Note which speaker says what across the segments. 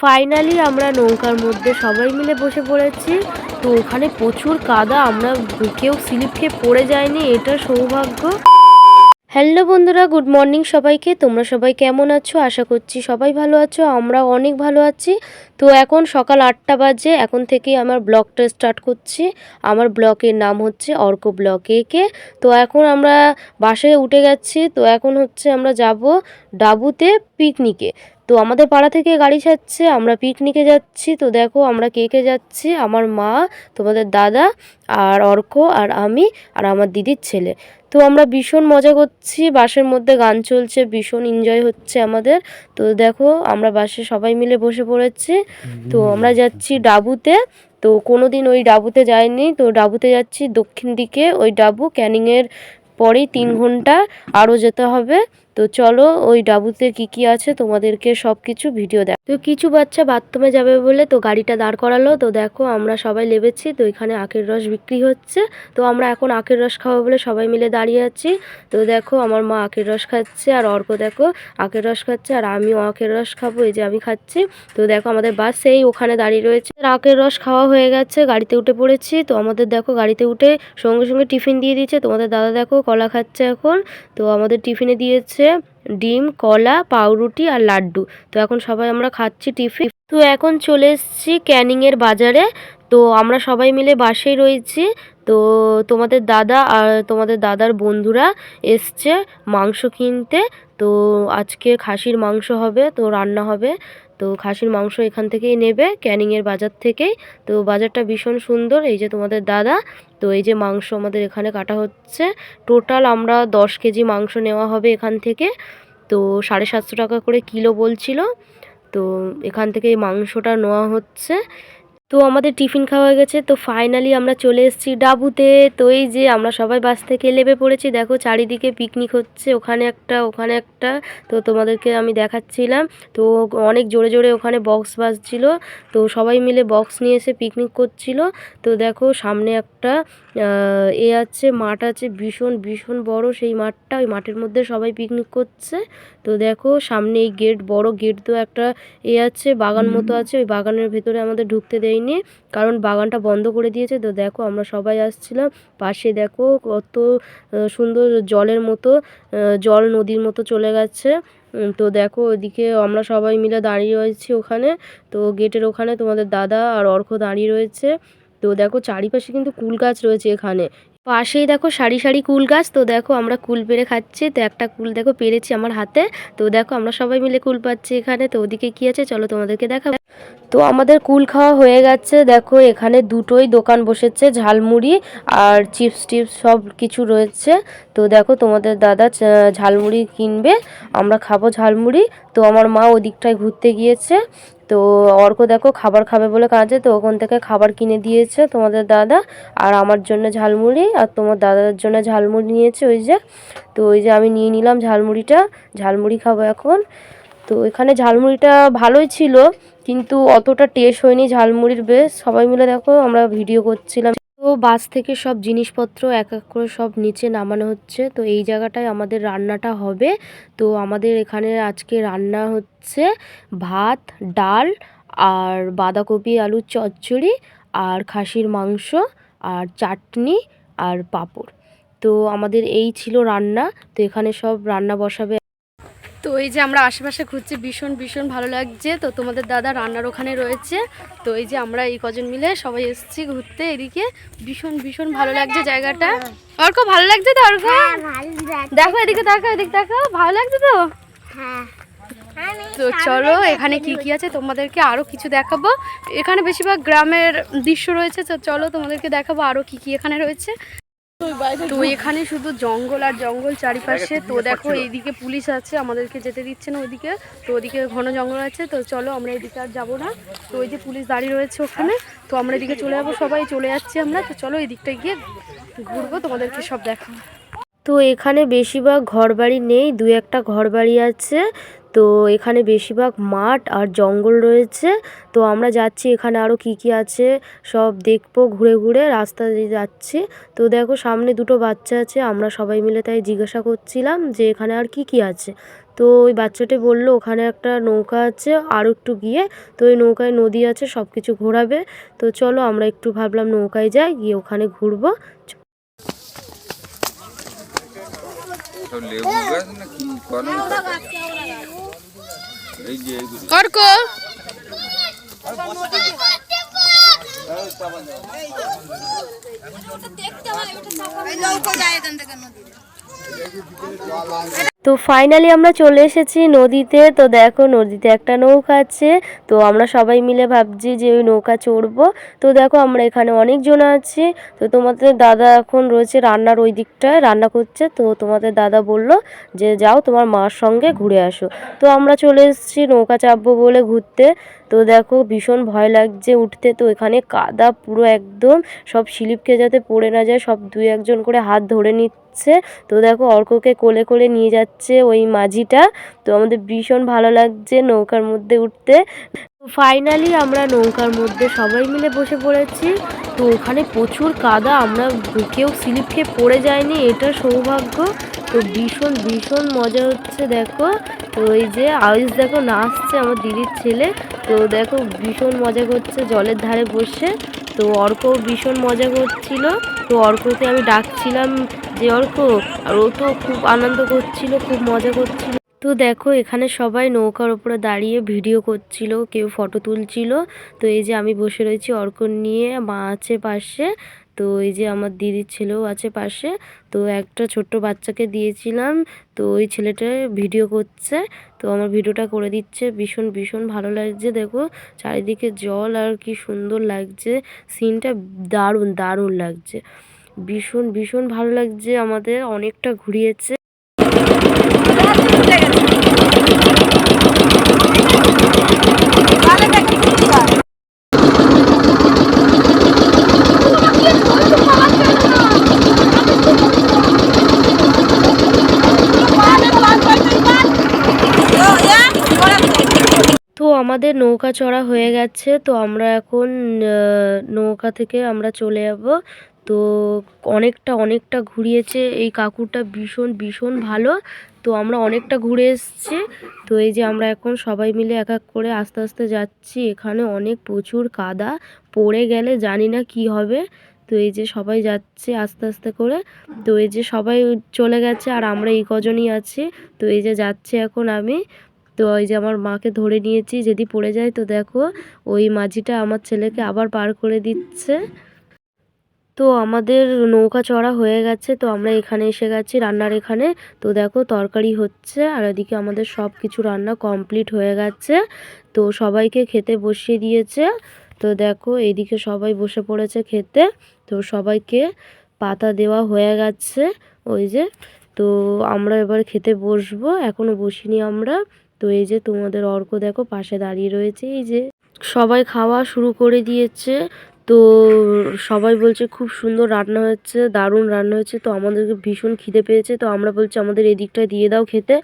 Speaker 1: Finally আমরা নৌকার মধ্যে সবাই মিলে বসে পড়েছি। তো ওখানে প্রচুর কাদা, আমরা কেউ স্লিপ খেয়ে পড়ে যায়নি এটা সৌভাগ্য। হ্যালো বন্ধুরা গুড মর্নিং সবাইকে। তোমরা সবাই কেমন আছো? আশা করছি সবাই ভালো আছো, আমরা অনেক ভালো আছি। তো এখন সকাল আটটা বাজে, এখন থেকেই আমার ব্লগটা স্টার্ট করছি। আমার ব্লগের নাম হচ্ছে অর্ক ব্লগ একে তো এখন আমরা বাসে উঠে গেছি, তো এখন হচ্ছে আমরা যাব ডাবুতে পিকনিকে তো আমাদের পাড়া থেকে গাড়ি ছাড়ছে, আমরা পিকনিকে যাচ্ছি। তো দেখো আমরা কে কে যাচ্ছি? আমার মা, তোমাদের দাদা আর অর্ক আর আমি আর আমার দিদির ছেলে। তো আমরা ভীষণ মজা করছি, বাসের মধ্যে গান চলছে, ভীষণ এনজয় হচ্ছে আমাদের। তো দেখো আমরা বাসে সবাই মিলে বসে পড়েছি। তো আমরা যাচ্ছি ডাবুতে। তো কোনো দিন ওই ডাবুতে যাইনি, তো ডাবুতে যাচ্ছি দক্ষিণ দিকে। ওই ডাবু ক্যানিংয়ের পরেই তিন ঘণ্টা আরও যেতে হবে। তো চলো ওই ডাবুতে কি কি আছে তোমাদেরকে সব কিছু ভিডিও দেখ তো কিছু বাচ্চা বাথরুমে যাবে বলে তো গাড়িটা দাঁড় করালো। তো দেখো আমরা সবাই লেবেছি, তো এখানে আখের রস বিক্রি হচ্ছে। তো আমরা এখন আখের রস খাব বলে সবাই মিলে দাঁড়িয়ে আছি। তো দেখো আমার মা আখের রস খাচ্ছে আর অর্ক দেখো আখের রস খাচ্ছে আর আমিও আখের রস খাব, এই যে আমি খাচ্ছি। তো দেখো আমাদের বাস সেই ওখানে দাঁড়িয়ে রয়েছে। আখের রস খাওয়া হয়ে গেছে, গাড়িতে উঠে পড়েছি। তো আমাদের দেখো গাড়িতে উঠে সঙ্গে সঙ্গে টিফিন দিয়ে দিয়েছে। তোমাদের দাদা দেখো কলা খাচ্ছে এখন। তো আমাদের টিফিনে দিয়েছে ডিম, কলা, পাউরুটি আর লাড্ডু। তো এখন সবাই আমরা খাচ্ছি টিফিন। তো এখন চলে এসেছি ক্যানিংয়ের বাজারে। তো আমরা সবাই মিলে বাসেই রয়েছি। তো তোমাদের দাদা আর তোমাদের দাদার বন্ধুরা এসছে মাংস কিনতে। তো আজকে খাসির মাংস হবে, তো রান্না হবে। তো খাসির মাংস এখান থেকেই নেবে, ক্যানিংয়ের বাজার থেকেই। তো বাজারটা ভীষণ সুন্দর, এই যে তোমাদের দাদা। তো এই যে মাংস আমাদের এখানে কাটা হচ্ছে। টোটাল আমরা দশ কেজি মাংস নেওয়া হবে এখান থেকে। তো সাড়ে সাতশো টাকা করে কিলো বলছিল। তো এখান থেকে মাংসটা নেওয়া হচ্ছে। তো আমাদের টিফিন খাওয়া হয়ে গেছে তো ফাইনালি আমরা চলে এসেছি ডাবুতে। তো এই যে আমরা সবাই বাস থেকে লেবে পড়েছি দেখো চারিদিকে পিকনিক হচ্ছে ওখানে একটা ওখানে একটা। তো তোমাদেরকে আমি দেখাচ্ছিলাম তো অনেক জোরে জোরে ওখানে বক্স বাজছিল। তো সবাই মিলে বক্স নিয়ে এসে পিকনিক করছিল। তো দেখো সামনে একটা এ আছে মাঠ আছে ভীষণ ভীষণ বড় সেই মাঠটা ওই মাঠের মধ্যে সবাই পিকনিক করছে। তো দেখো সামনে এই গেট বড় গেট তো একটা এ আছে বাগান মতো আছে ওই বাগানের ভেতরে আমাদের ঢুকতে দেয়নি। কারণ বাগানটা বন্ধ করে দিয়েছে। তো দেখো, আমরা সবাই আসছিলাম। পাশে দেখো কত সুন্দর জলের মতো জল নদীর মতো চলে গেছে। তো দেখো ওইদিকে আমরা সবাই মিলে দাঁড়িয়ে রয়েছি ওখানে। তো গেটের ওখানে তোমাদের দাদা আর অর্ঘ দাঁড়িয়ে রয়েছে। তো দেখো চারিপাশে কিন্তু কুল গাছ রয়েছে এখানে। পাশেই দেখো সারি সারি কুল গাছ। তো দেখো আমরা কুল পেরে খাচ্ছি। তো একটা কুল দেখো পেরেছি আমার হাতে। তো দেখো আমরা সবাই মিলে কুল পাচ্ছি এখানে। তো ওদিকে কি আছে চলো তোমাদেরকে দেখাবো। তো আমাদের কুল খাওয়া হয়ে গেছে। দেখো এখানে দুটোই দোকান বসেছে, ঝালমুড়ি আর চিপস টিপস সব কিছু রয়েছে। তো দেখো তোমাদের দাদা ঝালমুড়ি কিনবে। আমরা খাব ঝালমুড়ি। তো আমার মা ওদিকটায় ঘুরতে গিয়েছে। তো অর্ক দেখো খাবার খাবে বলে কাজে তো ওখান থেকে খাবার কিনে দিয়েছে তোমাদের দাদা আর আমার জন্য ঝালমুড়ি আর তোমার দাদার জন্য ঝালমুড়ি নিয়েছে ওই যে। তো ওই যে আমি নিয়ে নিলাম ঝালমুড়িটা, ঝালমুড়ি খাব এখন। তো এখানে ঝালমুড়িটা ভালোই ছিল, কিন্তু অতটা টেস্ট হয়নি ঝালমুড়ির বেশ। সবাই মিলে দেখো আমরা ভিডিও করছিলাম। তো বাস থেকে সব জিনিসপত্র এক এক করে সব নিচে নামানো হচ্ছে। তো এই জায়গাটায় আমাদের রান্নাটা হবে। তো আমাদের এখানে আজকে রান্না হচ্ছে ভাত, ডাল আর বাঁধাকপি, আলুর চচ্চড়ি আর খাসির মাংস আর চাটনি আর পাঁপড়। তো আমাদের এই ছিল রান্না। তো এখানে সব রান্না বসাবে
Speaker 2: তো এই যে আমরা আশেপাশে ঘুরছি ভীষণ ভীষণ ভালো লাগছে। তো তোমাদের দাদা রান্নার ওখানে রয়েছে। তো এই যে আমরা এই কজন মিলে সবাই এসেছি ঘুরতে এদিকে। ভীষণ ভীষণ ভালো লাগছে জায়গাটা। অর্ক ভালো লাগছে তো অর্ক? দেখো এদিকে দেখো এদিকে দেখো ভালো লাগছে তো? তো চলো এখানে কি কি আছে তোমাদেরকে আরও কিছু দেখাবো। এখানে বেশিরভাগ গ্রামের দৃশ্য রয়েছে তো চলো তোমাদেরকে দেখাবো আরও কি কি এখানে রয়েছে। তো এখানে শুধু জঙ্গল আর জঙ্গল চারিপাশে। তো দেখো এইদিকে পুলিশ আছে আমাদেরকে যেতে দিচ্ছে না ওইদিকে। তো ওদিকে ঘন জঙ্গল আছে তো চলো আমরা এদিকে আর যাব না। তো ওই যে পুলিশ দাঁড়িয়ে রয়েছে ওখানে তো আমরা এদিকে চলে যাব সবাই চলে যাচ্ছি আমরা। তো চলো এই দিকটা গিয়ে ঘুরবো তোমাদেরকে সব দেখাবো।
Speaker 1: তো এখানে বেশিরভাগ ঘরবাড়ি নেই দু একটা ঘরবাড়ি আছে। তো এখানে বেশিরভাগ মাঠ আর জঙ্গল রয়েছে। তো আমরা যাচ্ছি এখানে আরও কি কি আছে? সব দেখব ঘুরে ঘুরে রাস্তা দিয়ে যাচ্ছি। তো দেখো সামনে দুটো বাচ্চা আছে আমরা সবাই মিলে তাই জিজ্ঞাসা করছিলাম যে এখানে আর কি কি আছে। তো ওই বাচ্চাটি বলল ওখানে একটা নৌকা আছে আর একটু গিয়ে তো ওই নৌকায় নদী আছে সব কিছু ঘোরাবে। তো চলো আমরা একটু ভাবলাম নৌকায় যাই গিয়ে ওখানে ঘুরবো।
Speaker 3: লেবু গাছ না কি কলম এই যে এইগুলো
Speaker 2: কর্ক
Speaker 1: তো ফাইনালি আমরা চলে এসেছি নদীতে। তো দেখো নদীতে একটা নৌকা আছে। তো আমরা সবাই মিলে ভাবছি যে ওই নৌকা চড়বো। তো দেখো আমরা এখানে অনেকজন আছি। তো তোমাদের দাদা এখন রয়েছে রান্নার ওই দিকটায়, রান্না করছে। তো তোমাদের দাদা বলল যে যাও তোমার মার সঙ্গে ঘুরে আসো। তো আমরা চলে এসেছি নৌকা চাপবো বলে ঘুরতে। তো দেখো ভীষণ ভয় লাগছে উঠতে, তো এখানে কাদা পুরো একদম, সব স্লিপকে যাতে পড়ে না যায়, সব দুই একজন করে হাত ধরে নিচ্ছে। তো দেখো অর্ককে কোলে কোলে নিয়ে যাচ্ছে ওই মাঝিটা, তো আমাদের ভীষণ ভালো লাগছে নৌকার মধ্যে উঠতে। ফাইনালি আমরা নৌকার মধ্যে সবাই মিলে বসে পড়েছি, তো ওখানে প্রচুর কাদা, আমরা কেউ স্লিপ খেয়ে পড়ে যায়নি, এটা সৌভাগ্য। তো ভীষণ ভীষণ মজা হচ্ছে দেখো। তো ওই যে আয়ুষ দেখো নাচছে, আমার দিদির ছেলে। তো দেখো ভীষণ মজা করছে, জলের ধারে বসে। তো অর্ক ভীষণ মজা করছিল। তো অর্ককে আমি ডাকছিলাম যে, অর্ক! আর ও তো খুব আনন্দ করছিল, খুব মজা করছিল। তো দেখো এখানে সবাই নৌকার ওপরে দাঁড়িয়ে ভিডিও করছিল, কেউ ফটো তুলছিল। তো এই যে আমি বসে রয়েছি অর্ক নিয়ে, মা আছে পাশে। তো এই যে আমার দিদির ছেলেও আছে পাশে, তো একটা ছোট্ট বাচ্চাকে দিয়েছিলাম, তো ওই ছেলেটা ভিডিও করছে, তো আমার ভিডিওটা করে দিচ্ছে, ভীষণ ভীষণ ভালো লাগছে, দেখো, চারিদিকে জল আর কি সুন্দর লাগছে, সিনটা দারুণ দারুণ লাগছে, ভীষণ ভীষণ ভালো লাগছে, আমাদের অনেকটা ঘুরিয়েছে। চড়া হয়ে গেছে, তো আমরা এখন নৌকা থেকে আমরা চলে যাব। তো অনেকটা অনেকটা ঘুরিয়েছে, এই কাকুরটা ভীষণ ভীষণ ভালো। তো আমরা অনেকটা ঘুরে এসেছি। তো এই যে আমরা এখন সবাই মিলে এক এক করে আস্তে আস্তে যাচ্ছি। এখানে অনেক প্রচুর কাদা পড়ে গেলে জানি না কি হবে। তো এই যে সবাই যাচ্ছে আস্তে আস্তে করে। তো এই যে সবাই চলে গেছে আর আমরা এই কজনই আছি। তো এই যে যাচ্ছে এখন আমি। তো ওই যে আমার মাকে ধরে নিয়েছি, যদি পড়ে যায় তো দেখো, ওই মাঝিটা আমার ছেলেকে আবার পার করে দিচ্ছে। তো আমাদের নৌকা চড়া হয়ে গেছে, তো আমরা এখানে এসে গেছি রান্নার এখানে। তো দেখো তরকারি হচ্ছে, আর এদিকে আমাদের সব কিছু রান্না কমপ্লিট হয়ে গেছে। তো সবাইকে খেতে বসিয়ে দিয়েছে। তো দেখো এদিকে সবাই বসে পড়েছে খেতে। তো সবাইকে পাতা দেওয়া হয়ে গেছে, ওই যে। তো আমরা এবার খেতে বসবো, এখনও বসিনি আমরা। তো এই যে তোমাদের অর্ক দেখো পাশে দাঁড়িয়ে রয়েছে, এই যে সবাই খাওয়া শুরু করে দিয়েছে। তো সবাই বলছে খুব সুন্দর রান্না হচ্ছে, দারুণ রান্না হচ্ছে। তো আমাদেরকে ভীষণ খিদে পেয়েছে, তো আমরা বলছি আমাদের এই দিকটা দিয়ে দাও খেতে।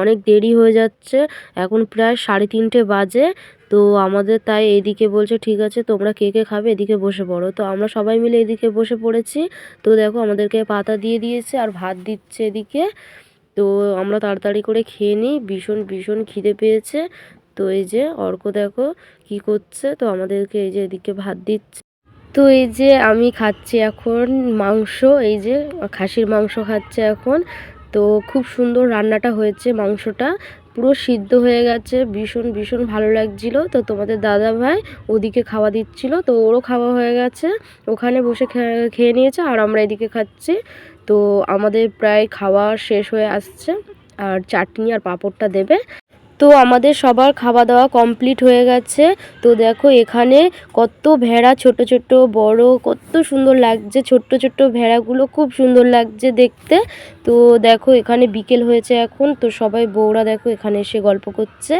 Speaker 1: অনেক দেরি হয়ে যাচ্ছে, এখন প্রায় সাড়ে তিনটে বাজে। তো আমাদের তাই এদিকে বলছে, ঠিক আছে, তোমরা কে কে খাবে? এদিকে বসে পড়ো। তো আমরা সবাই মিলে এদিকে বসে পড়েছি। তো দেখো আমাদেরকে পাতা দিয়ে দিয়েছে আর ভাত দিচ্ছে এদিকে। তো আমরা তাড়াতাড়ি করে খেয়ে নিই। ভীষণ ভীষণ খিদে পেয়েছে। তো এই যে অর্ক দেখো কি করছে। তো আমাদেরকে এই যে এদিকে ভাত দিচ্ছে। তো এই যে আমি খাচ্ছি এখন মাংস। এই যে খাসির মাংস খাচ্ছে এখন। তো খুব সুন্দর রান্নাটা হয়েছে মাংসটা। পুরো সিদ্ধ হয়ে গেছে। ভীষণ ভীষণ ভালো লাগছিল। তো তোমাদের দাদা ভাই ওদিকে খাওয়া দিচ্ছিল। তো ওরও খাওয়া হয়ে গেছে। ওখানে বসে খেয়ে নিয়েছে আর আমরা এদিকে খাচ্ছি। তো আমাদের প্রায় খাওয়া শেষ হয়ে আসছে, আর চাটনি আর পাঁপড়টা দেবে। তো আমাদের সবার খাওয়া দাওয়া কমপ্লিট হয়ে গেছে। তো দেখো এখানে কত ভেড়া, ছোট ছোট, বড়, কত সুন্দর লাগছে। ছোট্ট ছোট্ট ভেড়াগুলো খুব সুন্দর লাগছে দেখতে। তো দেখো এখানে বিকেল হয়েছে এখন, তো সবাই বউরা দেখো এখানে এসে গল্প করছে।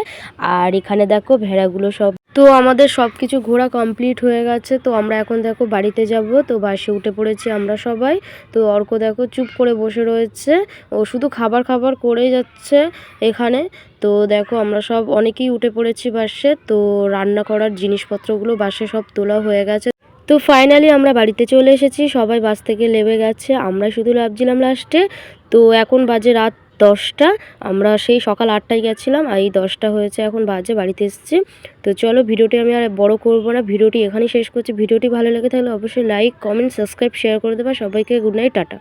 Speaker 1: আর এখানে দেখো ভেড়াগুলো সব তো আমাদের সব কিছু ঘোরা কমপ্লিট হয়ে গেছে। তো আমরা এখন দেখো বাড়িতে যাব। তো বাসে উঠে পড়েছি আমরা সবাই। তো অর্ক দেখো চুপ করে বসে রয়েছে। ও শুধু খাবার খাবার করে যাচ্ছে এখানে। তো দেখো আমরা সব অনেকেই উঠে পড়েছি বাসে। তো রান্না করার জিনিসপত্রগুলো বাসে সব তোলা হয়ে গেছে। তো ফাইনালি আমরা বাড়িতে চলে এসেছি। সবাই বাস থেকে নেমে গেছে। আমরা শুধু লাভছিলাম লাস্টে তো এখন বাজে রাত দশটা। আমরা সেই সকাল আটটায় গেছিলাম আর এই দশটা হয়েছে এখন বাজে, বাড়িতে এসেছি। তো চলো ভিডিওটি আমি আর বড় করব না, ভিডিওটি এখানেই শেষ করছি। ভিডিওটি ভালো লেগে থাকলে অবশ্যই লাইক কমেন্ট সাবস্ক্রাইব শেয়ার করে দেবা। সবাইকে গুড নাইট টাটা।